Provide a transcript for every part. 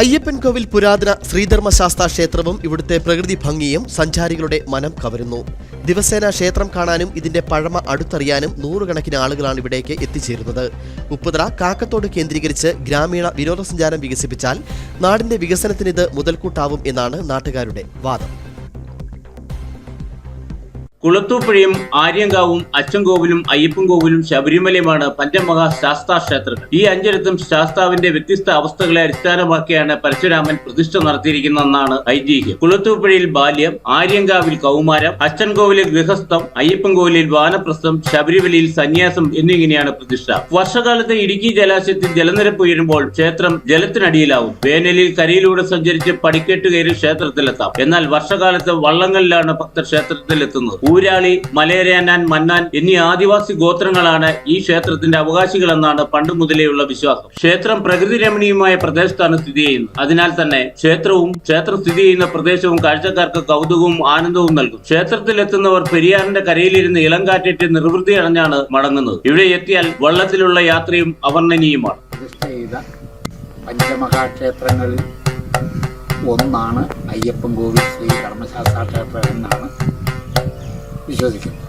അയ്യപ്പൻകോവിൽ പുരാതന ശ്രീധർമ്മശാസ്ത്ര ക്ഷേത്രവും ഇവിടുത്തെ പ്രകൃതി ഭംഗിയും സഞ്ചാരികളുടെ മനം കവരുന്നു. ദിവസേന ക്ഷേത്രം കാണാനും ഇതിന്റെ പഴമ അടുത്തറിയാനും നൂറുകണക്കിന് ആളുകളാണ് ഇവിടേക്ക് എത്തിച്ചേരുന്നത്. ഉപ്പുതറ കാക്കത്തോട് കേന്ദ്രീകരിച്ച് ഗ്രാമീണ വിനോദസഞ്ചാരം വികസിപ്പിച്ചാൽ നാടിന്റെ വികസനത്തിന് ഇത് മുതൽക്കൂട്ടാവും എന്നാണ് നാട്ടുകാരുടെ വാദം. കുളത്തൂപ്പുഴയും ആര്യങ്കാവും അച്ചൻകോവിലും അയ്യപ്പൻകോവിലും ശബരിമലയുമാണ് പഞ്ചമഹാ ശാസ്താ ക്ഷേത്രങ്ങൾ. ഈ അഞ്ചിടത്തും ശാസ്താവിന്റെ വ്യത്യസ്ത അവസ്ഥകളെ അടിസ്ഥാനമാക്കിയാണ് പരശുരാമൻ പ്രതിഷ്ഠ നടത്തിയിരിക്കുന്നതെന്നാണ് ഐതിഹ്യം. കുളത്തൂപ്പുഴയിൽ ബാല്യം ആര്യങ്കാവിൽ കൗമാരം അച്ചൻകോവിലിൽ ഗൃഹസ്ഥം അയ്യപ്പൻകോവിലിൽ വാനപ്രസ്ഥം ശബരിമലയിൽ സന്യാസം എന്നിങ്ങനെയാണ് പ്രതിഷ്ഠ. വർഷകാലത്ത് ഇടുക്കി ജലാശയത്തിൽ ജലനിരപ്പ് ഉയരുമ്പോൾ ക്ഷേത്രം ജലത്തിനടിയിലാവും. വേനലിൽ കരയിലൂടെ സഞ്ചരിച്ച് പടിക്കെട്ട് കയറി ക്ഷേത്രത്തിലെത്താം. എന്നാൽ വർഷകാലത്ത് വള്ളങ്ങളിലാണ് ഭക്തർ ക്ഷേത്രത്തിലെത്തുന്നത് ഊരാളി മലേരയാനാൻ മന്നാൻ എന്നീ ആദിവാസി ഗോത്രങ്ങളാണ് ഈ ക്ഷേത്രത്തിന്റെ അവകാശികളെന്നാണ് പണ്ട് മുതലേയുള്ള വിശ്വാസം. ക്ഷേത്രം പ്രകൃതി രമണീയമായ പ്രദേശത്താണ് സ്ഥിതി ചെയ്യുന്നത്. അതിനാൽ തന്നെ ക്ഷേത്രവും ക്ഷേത്രം സ്ഥിതി ചെയ്യുന്ന പ്രദേശവും കാഴ്ചക്കാർക്ക് കൗതുകവും ആനന്ദവും നൽകും. ക്ഷേത്രത്തിലെത്തുന്നവർ പെരിയാറിന്റെ കരയിലിരുന്ന് ഇളം കാറ്റേറ്റ് നിർവൃത്തി അടഞ്ഞാണ് മടങ്ങുന്നത്. ഇവിടെ എത്തിയാൽ വള്ളത്തിലുള്ള യാത്രയും അവർണനീയമാണ്. ഒന്നാണ് അയ്യപ്പൻ കോവിൽ ശ്രീ ധർമ്മശാസ്ത്ര ക്ഷേത്രം എന്നാണ് വിശ്വസിക്കുന്നത്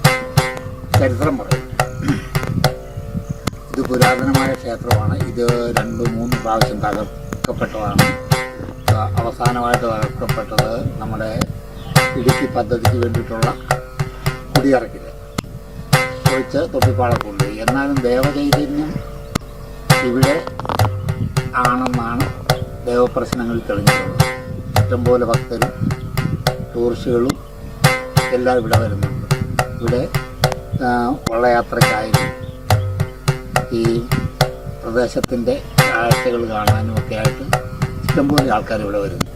ചരിത്രം പറയും. ഇത് പുരാതനമായ ക്ഷേത്രമാണ്. ഇത് രണ്ട് മൂന്ന് പ്രാവശ്യം തകർക്കപ്പെട്ടതാണ്. അവസാനമായിട്ട് തകർക്കപ്പെട്ടത് നമ്മുടെ ഇടുക്കി പദ്ധതിക്ക് വേണ്ടിയിട്ടുള്ള കുടിയിറക്കിൽ ഒഴിച്ച് തൊപ്പിപ്പാളക്കുണ്ട് എന്നാലും ദേവചൈതന്യം ഇവിടെ ആണെന്നാണ് ദേവപ്രശ്നങ്ങളിൽ തെളിഞ്ഞിട്ടുള്ളത്. ഇഷ്ടംപോലെ ഭക്തരും ടൂറിസ്റ്റുകളും എല്ലാം ഇവിടെ വരുന്നുണ്ട്. ഇവിടെ ഉള്ള വള്ളയാത്രയ്ക്കായാലും ഈ പ്രദേശത്തിന്റെ കാഴ്ചകൾ കാണാനും ഒക്കെ ആയിട്ട് ഇഷ്ടംപോലെ ആൾക്കാർ ഇവിടെ വരുന്നു.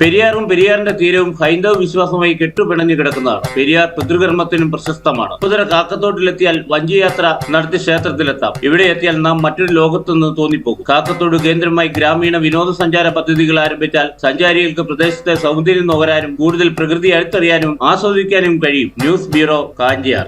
പെരിയാറും പെരിയാറിന്റെ തീരവും ഹൈന്ദവ വിശ്വാസമായി കെട്ടുപിണഞ്ഞു കിടക്കുന്നതാണ്. പെരിയാർ പിതൃകർമ്മത്തിനും പ്രശസ്തമാണ്. കുതിര കാക്കത്തോട്ടിലെത്തിയാൽ വഞ്ചിയാത്ര നടത്തി ക്ഷേത്രത്തിലെത്താം. ഇവിടെ എത്തിയാൽ നാം മറ്റൊരു ലോകത്തുനിന്ന് തോന്നിപ്പോകും. കാക്കത്തോട് കേന്ദ്രമായി ഗ്രാമീണ വിനോദസഞ്ചാര പദ്ധതികൾ ആരംഭിച്ചാൽ സഞ്ചാരികൾക്ക് പ്രദേശത്തെ സൗന്ദര്യം നുകരാനും കൂടുതൽ പ്രകൃതി അടുത്തറിയാനും ആസ്വദിക്കാനും കഴിയും. News bureau Kanchiyar.